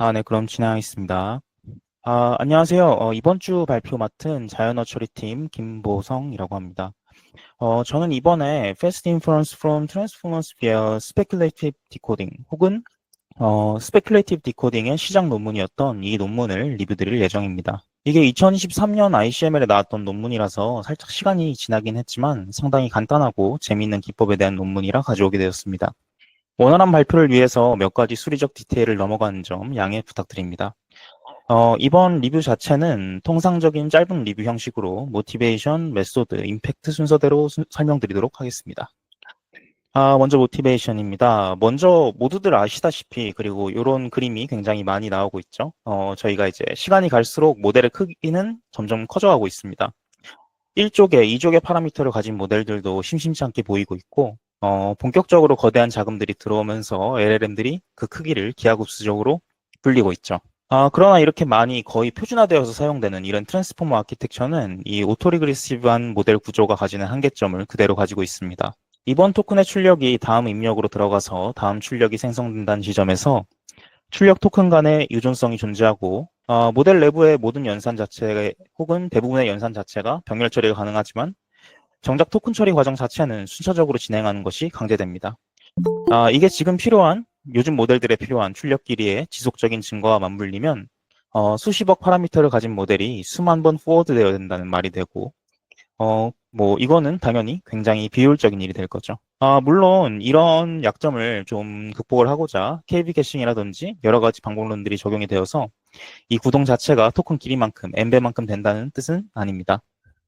아, 네, 그럼 진행하겠습니다. 아, 안녕하세요. 어, 이번 주 발표 맡은 자연어 처리팀 김보성이라고 합니다. 어, 저는 이번에 Fast Inference from Transformers via Speculative Decoding 혹은 어, Speculative Decoding의 시작 논문이었던 이 논문을 리뷰드릴 예정입니다. 이게 2023년 ICML에 나왔던 논문이라서 살짝 시간이 지나긴 했지만 상당히 간단하고 재미있는 기법에 대한 논문이라 가져오게 되었습니다. 원활한 발표를 위해서 몇 가지 수리적 디테일을 넘어가는 점 양해 부탁드립니다. 어, 이번 리뷰 자체는 통상적인 짧은 리뷰 형식으로 모티베이션, 메소드, 임팩트 순서대로 수- 설명드리도록 하겠습니다. 아, 먼저 모티베이션입니다. 먼저 모두들 아시다시피 그리고 이런 그림이 굉장히 많이 나오고 있죠. 어, 저희가 이제 시간이 갈수록 모델의 크기는 점점 커져가고 있습니다. 1쪽에, 2쪽의 파라미터를 가진 모델들도 심심치 않게 보이고 있고 어, 본격적으로 거대한 자금들이 들어오면서 LLM들이 그 크기를 기하급수적으로 불리고 있죠. 아, 그러나 이렇게 많이 거의 표준화되어서 사용되는 이런 트랜스포머 아키텍처는 이 오토리그레시브한 모델 구조가 가지는 한계점을 그대로 가지고 있습니다. 이번 토큰의 출력이 다음 입력으로 들어가서 다음 출력이 생성된다는 지점에서 출력 토큰 간의 유존성이 존재하고 어, 모델 내부의 모든 연산 자체 혹은 대부분의 연산 자체가 병렬 처리가 가능하지만 정작 토큰 처리 과정 자체는 순차적으로 진행하는 것이 강제됩니다. 아, 이게 지금 필요한 요즘 모델들에 필요한 출력 길이의 지속적인 증가와 맞물리면 어, 수십억 파라미터를 가진 모델이 수만 번 포워드 되어야 된다는 말이 되고 어, 뭐 이거는 당연히 굉장히 비효율적인 일이 될 거죠. 아, 물론 이런 약점을 좀 극복을 하고자 KB 캐싱이라든지 여러 가지 방법론들이 적용이 되어서 이 구동 자체가 토큰 길이만큼 n배만큼 된다는 뜻은 아닙니다.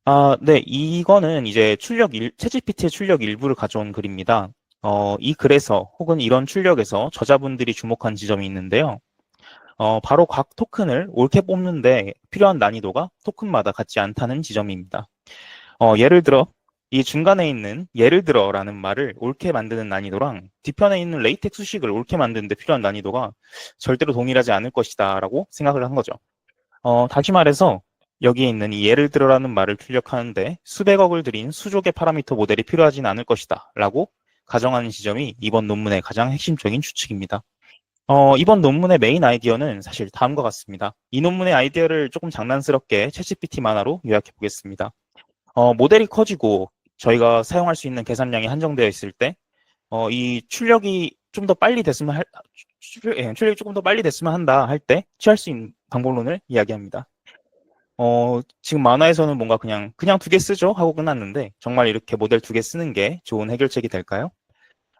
아, 네, 이거는 이제 출력 일, 채GPT의 출력 일부를 가져온 글입니다. 어, 이 글에서 혹은 이런 출력에서 저자분들이 주목한 지점이 있는데요. 어, 바로 각 토큰을 옳게 뽑는데 필요한 난이도가 토큰마다 같지 않다는 지점입니다. 어, 예를 들어, 이 중간에 있는 예를 들어라는 말을 옳게 만드는 난이도랑 뒤편에 있는 레이텍 수식을 옳게 만드는데 필요한 난이도가 절대로 동일하지 않을 것이다 라고 생각을 한 거죠. 어, 다시 말해서 여기에 있는 이 예를 들어라는 말을 출력하는데 수백억을 들인 수족의 파라미터 모델이 필요하진 않을 것이다 라고 가정하는 지점이 이번 논문의 가장 핵심적인 추측입니다. 어, 이번 논문의 메인 아이디어는 사실 다음과 같습니다. 이 논문의 아이디어를 조금 장난스럽게 챗GPT 만화로 요약해 보겠습니다. 어, 모델이 커지고 저희가 사용할 수 있는 계산량이 한정되어 있을 때, 어, 이 출력이 좀 더 빨리 됐으면 할, 예, 출력이 조금 더 빨리 됐으면 한다 할 때 취할 수 있는 방법론을 이야기합니다. 어, 지금 만화에서는 뭔가 그냥, 그냥 두 개 쓰죠? 하고 끝났는데, 정말 이렇게 모델 두 개 쓰는 게 좋은 해결책이 될까요?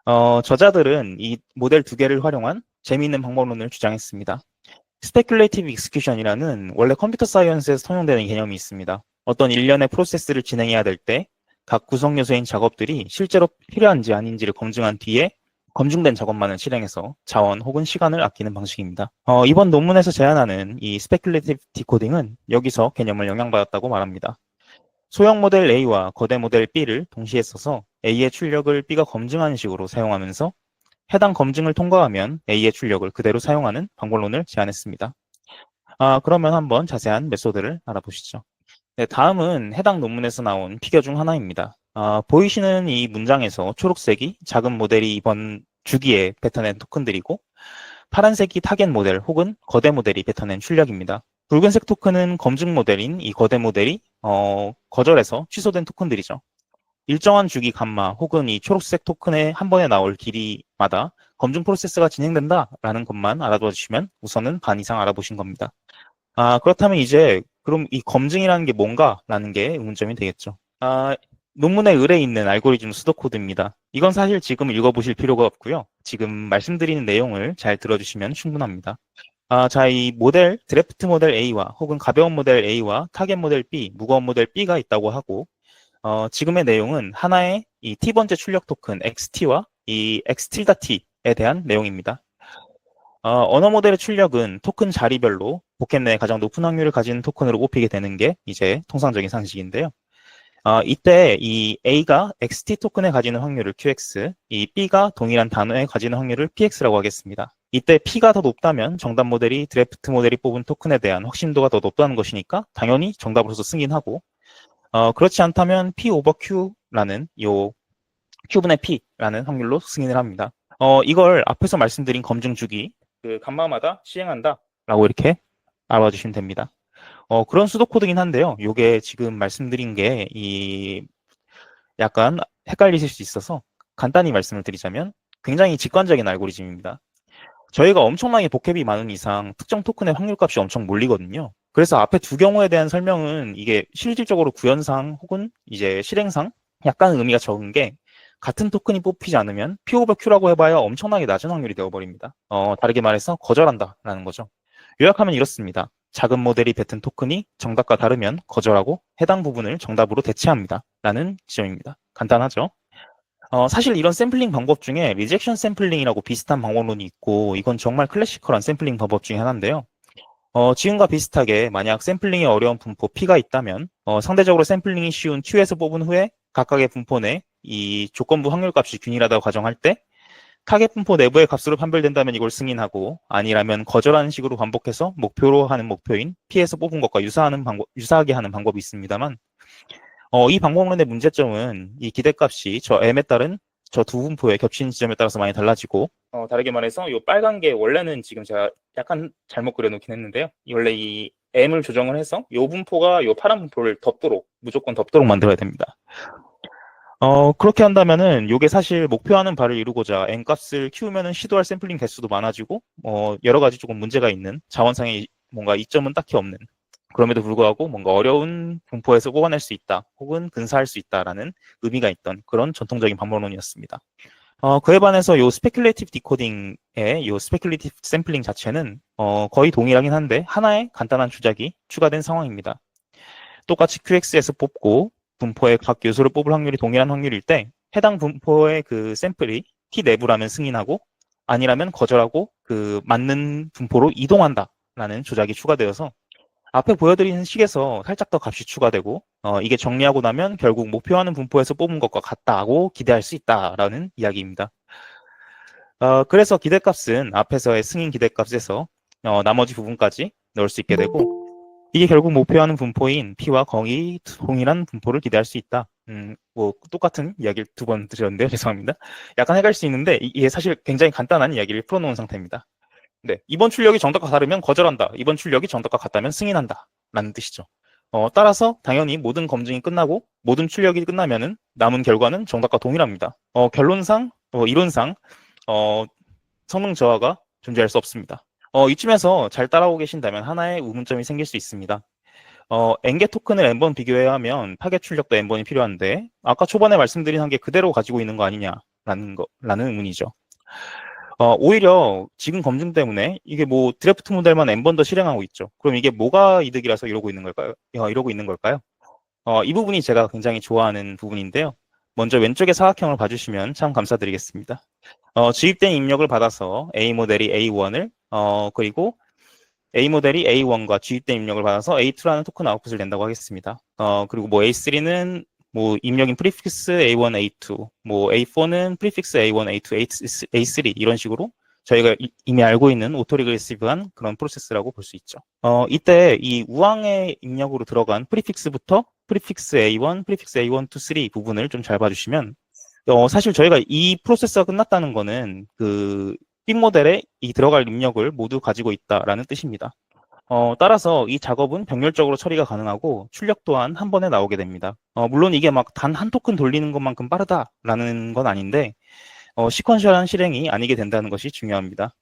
어, 저자들은 이 모델 두 개를 활용한 재미있는 방법론을 주장했습니다. 스페큘레이티브 익스큐션이라는 원래 컴퓨터 사이언스에서 통용되는 개념이 있습니다. 어떤 일련의 프로세스를 진행해야 될 때 각 구성 요소인 작업들이 실제로 필요한지 아닌지를 검증한 뒤에 검증된 작업만을 실행해서 자원 혹은 시간을 아끼는 방식입니다. 어, 이번 논문에서 제안하는 이 스페큘레이티브 디코딩은 여기서 개념을 영향받았다고 말합니다. 소형 모델 A와 거대 모델 B를 동시에 써서 A의 출력을 B가 검증하는 식으로 사용하면서 해당 검증을 통과하면 A의 출력을 그대로 사용하는 방법론을 제안했습니다. 아, 그러면 한번 자세한 메소드를 알아보시죠. 네, 다음은 해당 논문에서 나온 피겨 중 하나입니다. 아, 보이시는 이 문장에서 초록색이 작은 모델이 이번 주기에 뱉어낸 토큰들이고 파란색이 타겟 모델 혹은 거대 모델이 뱉어낸 출력입니다. 붉은색 토큰은 검증 모델인 이 거대 모델이 어, 거절해서 취소된 토큰들이죠. 일정한 주기 감마 혹은 이 초록색 토큰의 한 번에 나올 길이마다 검증 프로세스가 진행된다라는 것만 알아둬 주시면 우선은 반 이상 알아보신 겁니다. 아, 그렇다면 이제 그럼 이 검증이라는 게 뭔가라는 게 의문점이 되겠죠. 아, 논문의 을에 있는 알고리즘 수도 코드입니다. 이건 사실 지금 읽어보실 필요가 없고요. 지금 말씀드리는 내용을 잘 들어주시면 충분합니다. 아, 자, 이 모델, 드래프트 모델 A와 혹은 가벼운 모델 A와 타겟 모델 B, 무거운 모델 B가 있다고 하고, 어, 지금의 내용은 하나의 이 T번째 출력 토큰 XT와 이 X-T에 대한 내용입니다. 어, 언어 모델의 출력은 토큰 자리별로 포켓 내에 가장 높은 확률을 가진 토큰으로 꼽히게 되는 게 이제 통상적인 상식인데요. 어, 이때 이 A가 XT 토큰에 가지는 확률을 QX, 이 B가 동일한 단어에 가지는 확률을 PX라고 하겠습니다. 이때 P가 더 높다면 정답 모델이 드래프트 모델이 뽑은 토큰에 대한 확신도가 더 높다는 것이니까 당연히 정답으로서 승인하고 어, 그렇지 않다면 P 오버 Q라는 요 Q분의 P라는 확률로 승인을 합니다. 어, 이걸 앞에서 말씀드린 검증 주기 그 감마마다 시행한다 라고 이렇게 알아주시면 됩니다. 어, 그런 수도 코드긴 한데요. 요게 지금 말씀드린 게 이 약간 헷갈리실 수 있어서 간단히 말씀을 드리자면 굉장히 직관적인 알고리즘입니다. 저희가 엄청나게 복합이 많은 이상 특정 토큰의 확률값이 엄청 몰리거든요. 그래서 앞에 두 경우에 대한 설명은 이게 실질적으로 구현상 혹은 이제 실행상 약간 의미가 적은 게 같은 토큰이 뽑히지 않으면 P 오버 Q라고 해봐야 엄청나게 낮은 확률이 되어버립니다. 어, 다르게 말해서 거절한다라는 거죠. 요약하면 이렇습니다. 작은 모델이 뱉은 토큰이 정답과 다르면 거절하고 해당 부분을 정답으로 대체합니다. 라는 지점입니다. 간단하죠? 어, 사실 이런 샘플링 방법 중에 리젝션 샘플링이라고 비슷한 방법론이 있고 이건 정말 클래시컬한 샘플링 방법 중에 하나인데요. 어, 지금과 비슷하게 만약 샘플링이 어려운 분포 P가 있다면 어, 상대적으로 샘플링이 쉬운 Q에서 뽑은 후에 각각의 분포 내 이 조건부 확률값이 균일하다고 가정할 때 타겟 분포 내부의 값으로 판별된다면 이걸 승인하고 아니라면 거절하는 식으로 반복해서 목표로 하는 목표인 P에서 뽑은 것과 유사하는 방법, 유사하게 하는 방법이 있습니다만 어, 이 방법론의 문제점은 이 기대값이 저 M에 따른 저 두 분포의 겹치는 지점에 따라서 많이 달라지고 어, 다르게 말해서 이 빨간 게 원래는 지금 제가 약간 잘못 그려놓긴 했는데요. 이 원래 이 M을 조정을 해서 이 분포가 이 파란 분포를 덮도록 무조건 덮도록 만들어야 됩니다. 어, 그렇게 한다면은 요게 사실 목표하는 바를 이루고자 n 값을 키우면은 시도할 샘플링 개수도 많아지고 어, 여러 가지 조금 문제가 있는 자원상의 뭔가 이점은 딱히 없는 그럼에도 불구하고 뭔가 어려운 분포에서 뽑아낼 수 있다 혹은 근사할 수 있다라는 의미가 있던 그런 전통적인 방법론이었습니다. 어, 그에 반해서 요 스페큘레이티브 디코딩의 요 스페큘레이티브 샘플링 자체는 어, 거의 동일하긴 한데 하나의 간단한 주작이 추가된 상황입니다. 똑같이 QX에서 뽑고 분포의 각 요소를 뽑을 확률이 동일한 확률일 때 해당 분포의 그 샘플이 T 내부라면 승인하고 아니라면 거절하고 그 맞는 분포로 이동한다라는 조작이 추가되어서 앞에 보여드리는 식에서 살짝 더 값이 추가되고 어, 이게 정리하고 나면 결국 목표하는 분포에서 뽑은 것과 같다고 기대할 수 있다라는 이야기입니다. 어, 그래서 기대값은 앞에서의 승인 기대값에서 어, 나머지 부분까지 넣을 수 있게 되고 이게 결국 목표하는 분포인 P와 거의 동일한 분포를 기대할 수 있다. 음, 뭐 똑같은 이야기를 두 번 드렸는데요. 죄송합니다. 약간 헷갈릴 수 있는데 이게 사실 굉장히 간단한 이야기를 풀어놓은 상태입니다. 네, 이번 출력이 정답과 다르면 거절한다. 이번 출력이 정답과 같다면 승인한다. 라는 뜻이죠. 어, 따라서 당연히 모든 검증이 끝나고 모든 출력이 끝나면은 남은 결과는 정답과 동일합니다. 어, 결론상, 어, 이론상 어, 성능 저하가 존재할 수 없습니다. 어, 이쯤에서 잘 따라오고 계신다면 하나의 의문점이 생길 수 있습니다. 어, N개 토큰을 N번 비교해야 하면 파괴 출력도 N번이 필요한데 아까 초반에 말씀드린 한개 그대로 가지고 있는 거 아니냐라는 거, 라는 의문이죠. 어, 오히려 지금 검증 때문에 이게 뭐 드래프트 모델만 N번 더 실행하고 있죠. 그럼 이게 뭐가 이득이라서 이러고 있는 걸까요? 어, 이러고 있는 걸까요? 어, 이 부분이 제가 굉장히 좋아하는 부분인데요. 먼저 왼쪽의 사각형을 봐주시면 참 감사드리겠습니다. 어, 주입된 입력을 받아서 A 모델이 A1을 어, 그리고 A 모델이 A1과 주입된 입력을 받아서 A2라는 토큰 아웃풋을 낸다고 하겠습니다. 어, 그리고 뭐 A3는 뭐 입력인 프리픽스 A1, A2, 뭐 A4는 프리픽스 A1, A2, A3 이런 식으로 저희가 이미 알고 있는 오토리그레시브한 그런 프로세스라고 볼 수 있죠. 어, 이때 이 우항의 입력으로 들어간 프리픽스부터 프리픽스 A1, 프리픽스 A1, 2, 3 부분을 좀 잘 봐주시면 어, 사실 저희가 이 프로세스가 끝났다는 거는 그 빅 모델에 이 들어갈 입력을 모두 가지고 있다라는 뜻입니다. 어, 따라서 이 작업은 병렬적으로 처리가 가능하고 출력 또한 한 번에 나오게 됩니다. 어, 물론 이게 막 단 한 토큰 돌리는 것만큼 빠르다라는 건 아닌데 어, 시퀀셜한 실행이 아니게 된다는 것이 중요합니다.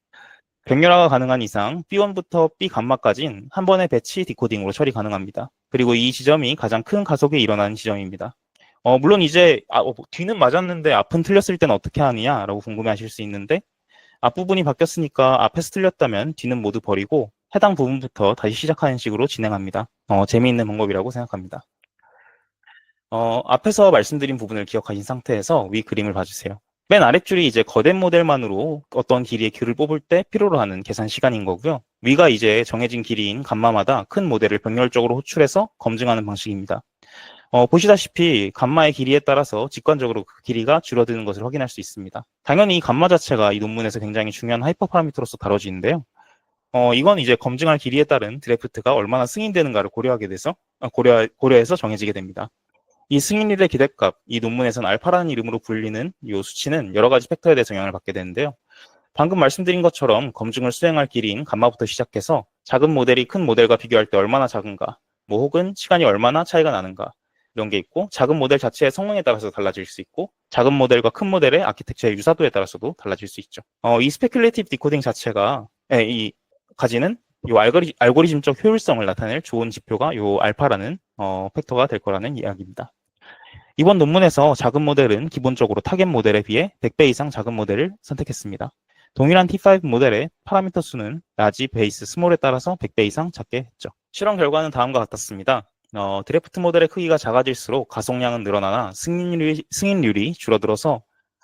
병렬화가 가능한 이상 B1부터 B 감마까지는 한 번의 배치 디코딩으로 처리 가능합니다. 그리고 이 지점이 가장 큰 가속에 일어나는 지점입니다. 어, 물론 이제 아, 어, 뒤는 맞았는데 앞은 틀렸을 때는 어떻게 하느냐라고 궁금해하실 수 있는데 앞부분이 바뀌었으니까 앞에서 틀렸다면 뒤는 모두 버리고 해당 부분부터 다시 시작하는 식으로 진행합니다. 어, 재미있는 방법이라고 생각합니다. 어, 앞에서 말씀드린 부분을 기억하신 상태에서 위 그림을 봐주세요. 맨 아랫줄이 이제 거대 모델만으로 어떤 길이의 귤을 뽑을 때 필요로 하는 계산 시간인 거고요. 위가 이제 정해진 길이인 감마마다 큰 모델을 병렬적으로 호출해서 검증하는 방식입니다. 어, 보시다시피 감마의 길이에 따라서 직관적으로 그 길이가 줄어드는 것을 확인할 수 있습니다. 당연히 이 감마 자체가 이 논문에서 굉장히 중요한 하이퍼 파라미터로서 다뤄지는데요. 어, 이건 이제 검증할 길이에 따른 드래프트가 얼마나 승인되는가를 고려하게 돼서 아, 고려 고려해서 정해지게 됩니다. 이 승인일의 기대값, 이 논문에서는 알파라는 이름으로 불리는 이 수치는 여러 가지 팩터에 대해서 영향을 받게 되는데요. 방금 말씀드린 것처럼 검증을 수행할 길이인 감마부터 시작해서 작은 모델이 큰 모델과 비교할 때 얼마나 작은가, 뭐 혹은 시간이 얼마나 차이가 나는가 이런 게 있고 작은 모델 자체의 성능에 따라서 달라질 수 있고 작은 모델과 큰 모델의 아키텍처의 유사도에 따라서도 달라질 수 있죠. 어, 이 스페큘레이티브 디코딩 자체가 예, 이 가지는 이 알고리, 알고리즘적 효율성을 나타낼 좋은 지표가 요 알파라는 어, 팩터가 될 거라는 이야기입니다. 이번 논문에서 작은 모델은 기본적으로 타겟 모델에 비해 100배 이상 작은 모델을 선택했습니다. 동일한 T5 모델의 파라미터 수는 라지, 베이스, 스몰에 따라서 100배 이상 작게 했죠. 실험 결과는 다음과 같았습니다. 어, 드래프트 모델의 크기가 작아질수록 가속량은 늘어나나 승인율이, 승인율이 줄어들어서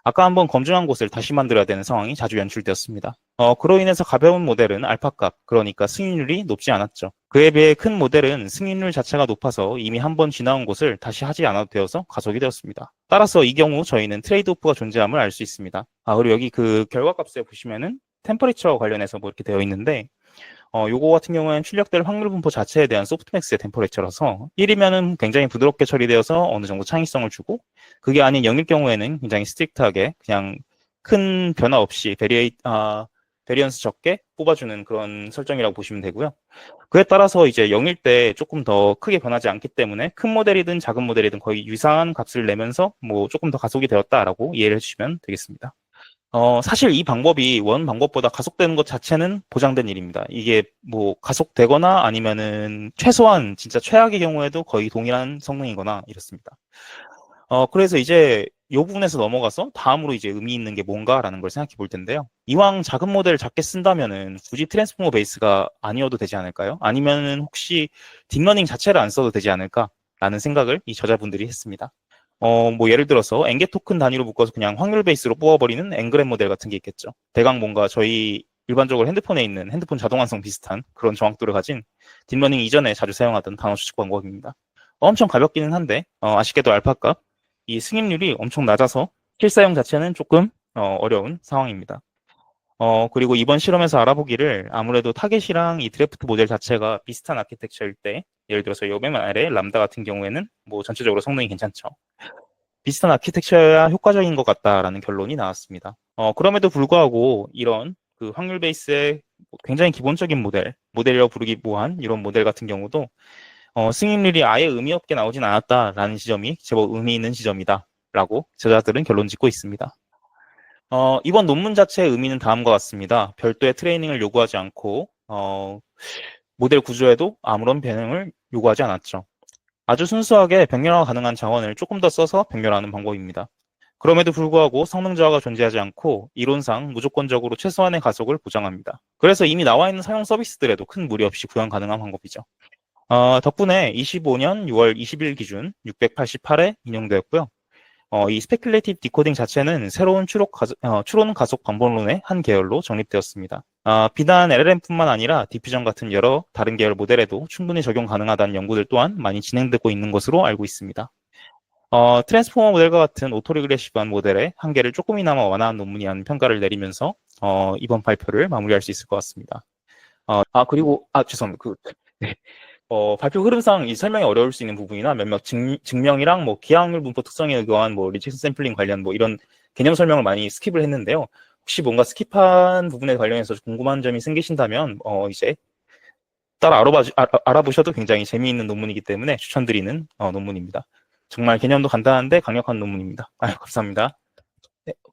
아까 한번 검증한 곳을 다시 만들어야 되는 상황이 자주 연출되었습니다. 어, 그로 인해서 가벼운 모델은 알파값, 그러니까 승인율이 높지 않았죠. 그에 비해 큰 모델은 승인율 자체가 높아서 이미 한 번 지나온 곳을 다시 하지 않아도 되어서 가속이 되었습니다. 따라서 이 경우 저희는 트레이드 오프가 존재함을 알 수 있습니다. 아, 그리고 여기 그 결과값에 보시면은 템퍼리처 관련해서 뭐 이렇게 되어 있는데 어, 요거 같은 경우에는 출력될 확률 분포 자체에 대한 소프트맥스의 템퍼레처라서 1이면은 굉장히 부드럽게 처리되어서 어느 정도 창의성을 주고 그게 아닌 0일 경우에는 굉장히 스트릭트하게 그냥 큰 변화 없이 베리에이 아 베리언스 적게 뽑아주는 그런 설정이라고 보시면 되고요. 그에 따라서 이제 0일 때 조금 더 크게 변하지 않기 때문에 큰 모델이든 작은 모델이든 거의 유사한 값을 내면서 뭐 조금 더 가속이 되었다라고 이해를 해주시면 되겠습니다. 어, 사실 이 방법이 원 방법보다 가속되는 것 자체는 보장된 일입니다. 이게 뭐 가속되거나 아니면은 최소한 진짜 최악의 경우에도 거의 동일한 성능이거나 이렇습니다. 어, 그래서 이제 이 부분에서 넘어가서 다음으로 이제 의미 있는 게 뭔가라는 걸 생각해 볼 텐데요. 이왕 작은 모델을 작게 쓴다면은 굳이 트랜스포머 베이스가 아니어도 되지 않을까요? 아니면은 혹시 딥러닝 자체를 안 써도 되지 않을까라는 생각을 이 저자분들이 했습니다. 어, 뭐 예를 들어서 엔게 토큰 단위로 묶어서 그냥 확률 베이스로 뽑아버리는 앵그램 모델 같은 게 있겠죠. 대강 뭔가 저희 일반적으로 핸드폰에 있는 핸드폰 자동 완성 비슷한 그런 정확도를 가진 딥러닝 이전에 자주 사용하던 단어 추측 방법입니다. 엄청 가볍기는 한데 어, 아쉽게도 알파값 이 승인율이 엄청 낮아서 실사용 자체는 조금 어, 어려운 상황입니다. 어, 그리고 이번 실험에서 알아보기를 아무래도 타겟이랑 이 드래프트 모델 자체가 비슷한 아키텍처일 때, 예를 들어서 요맨 아래 람다 같은 경우에는 뭐 전체적으로 성능이 괜찮죠. 비슷한 아키텍처야 효과적인 것 같다라는 결론이 나왔습니다. 어, 그럼에도 불구하고 이런 그 확률 베이스의 굉장히 기본적인 모델, 모델이라고 부르기 뭐한 이런 모델 같은 경우도 어, 승인률이 아예 의미 없게 나오진 않았다라는 지점이 제법 의미 있는 지점이다라고 저자들은 결론 짓고 있습니다. 어, 이번 논문 자체의 의미는 다음과 같습니다. 별도의 트레이닝을 요구하지 않고 어, 모델 구조에도 아무런 변형을 요구하지 않았죠. 아주 순수하게 병렬화가 가능한 자원을 조금 더 써서 병렬하는 방법입니다. 그럼에도 불구하고 성능 저하가 존재하지 않고 이론상 무조건적으로 최소한의 가속을 보장합니다. 그래서 이미 나와 있는 사용 서비스들에도 큰 무리 없이 구현 가능한 방법이죠. 어, 덕분에 25년 6월 20일 기준 688회 인용되었고요. 어, 이 스페큘레이티브 디코딩 자체는 새로운 추론 가속, 어, 추론 가속 방법론의 한 계열로 정립되었습니다. 어, 비단 LLM뿐만 아니라 디퓨전 같은 여러 다른 계열 모델에도 충분히 적용 가능하다는 연구들 또한 많이 진행되고 있는 것으로 알고 있습니다. 어, 트랜스포머 모델과 같은 오토리그레시브한 모델의 한계를 조금이나마 완화한 논문이라는 평가를 내리면서 어, 이번 발표를 마무리할 수 있을 것 같습니다. 어, 아 그리고 아 죄송합니다. 그 네. 어, 발표 흐름상 이 설명이 어려울 수 있는 부분이나 몇몇 증, 증명이랑 뭐 기하학률 분포 특성에 의거한 뭐 리체슨 샘플링 관련 뭐 이런 개념 설명을 많이 스킵을 했는데요. 혹시 뭔가 스킵한 부분에 관련해서 궁금한 점이 생기신다면 어, 이제 따라 알아봐, 알아보셔도 굉장히 재미있는 논문이기 때문에 추천드리는 어, 논문입니다. 정말 개념도 간단한데 강력한 논문입니다. 아유, 감사합니다.